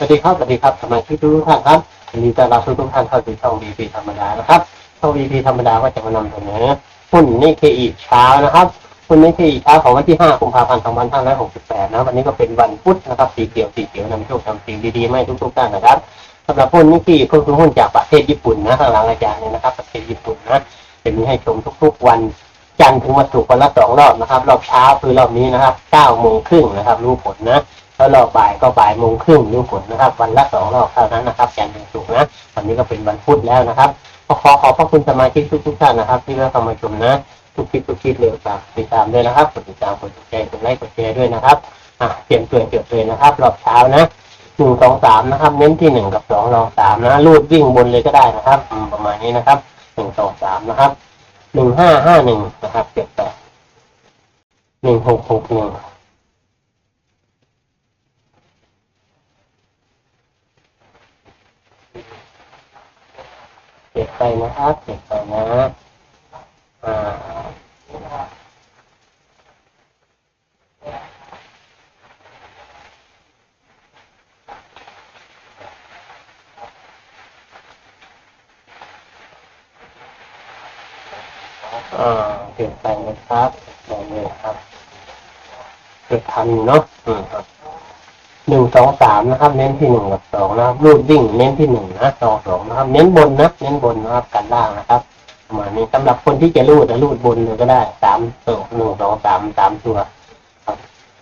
สวัสดีครับสวัสดีครับสมาชิกทุกท่านครับยินดีต้อนรับทุกท่านเข้าสู่ช่อง VP ธรรมดานะครับช่อง VP ธรรมดาก็จะมานำเสนอหุ้นนิเคอีเช้านะครับหุ้นนิเคอีเช้าของวันที่5กุมภาพันธ์2568นะวันนี้ก็เป็นวันพุธนะครับสีเขียวสีเขียวนำโชคนำสิ่งดีๆมาให้ทุกๆท่านนะครับสำหรับหุ้นนิเคอีก็คือหุ้นจากประเทศญี่ปุ่นนะข้างหลังอาจารย์เนี่ยนะครับประเทศญี่ปุ่นนะจะมีให้ชมทุกๆวันจันทร์ถึงวันศุกร์วันละสองรอบนะครับ รอบเช้าคือรอบนี้นะครับ9โมงครึ่งนะครับ รู้ผลนะ แล้วรอบบ่ายก็บ่ายโมงครึ่งรู้ผลนะครับ วันละสองรอบเท่านั้นนะครับจันทร์ถึงศุกร์นะวันนี้ก็เป็นวันพุธแล้วนะครับก็ขอขอบพระคุณสมาชิกทุกๆท่านนะครับ ที่เข้ามาชมนะ ทุกคลิปทุกคลิปเลยฝากติดตามด้วยนะครับกดติดตามกดติดใจกดไลค์กดแชร์ด้วยนะครับอะเตรียมตัวเตรียมตัวนะครับ รอบเช้านะหนึ่งสองสามนะครับ เน้นที่หนึ่งกับสองรองสามนะรูดวิ่งบนเลยก็ได้นะครับประมาณนี้นะครับหนึ่งสองสามนะครับหนึ่งห้าห้าหนึ่งนะครับเจ็ดแปดหนึ่งหกหกหนึ่ง เก็บ ไปนะครับเก็บไปนะอ่าอ่าเก็บไปนะครับเก็บไปเลยครับเก็บทันเนาะอืมครับ หนึ่งสองสามนะครับ เน้นที่หนึ่งกับสองนะครับรูดวิ่งเน้นที่หนึ่งนะสองสองนะครับ เน้นบนนะเน้นบนนะครับกันล่างนะครับประมาณนี้สำหรับคนที่จะรูดนะรูดบนเลยก็ได้สามตัวหนึ่งสองสามสามตัวครับ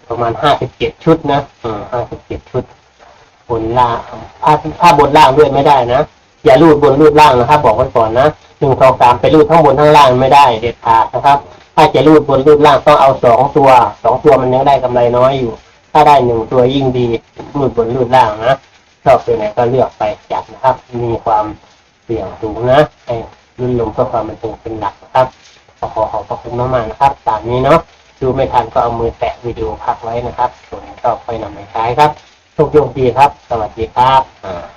ประมาณห้าสิบเจ็ดชุดนะอืมห้าสิบเจ็ดชุด บนล่างถ้าถ้าบนล่างด้วยไม่ได้นะอย่ารูดบนรูดล่างนะครับ บอกไว้ก่อนนะหนึ่งสองสามไปรูดทั้งบนทั้งล่างไม่ได้เด็ดขาดนะครับ ถ้าจะรูดบนรูดล่างต้องเอาสองตัวสองตัวมันยังได้กำไรน้อยอยู่ ถ้าได้หนึ่งตัวยิ่งดีรูดบนรูดล่างนะชอบตัวไหนก็เลือกไปจัดนะครับ มีความเสี่ยงสูงนะให้รุ่นลงเพื่อความมันคงเป็นหลักนะครับขอขอขอบพระคุณมากๆนะครับ ตามนี้เนาะดูไม่ทันก็เอามือแตะวิดีโอพักไว้นะครับส่วนก็ค่อยนำไปใช้ครับโชคดีครับ สวัสดีครับอ่า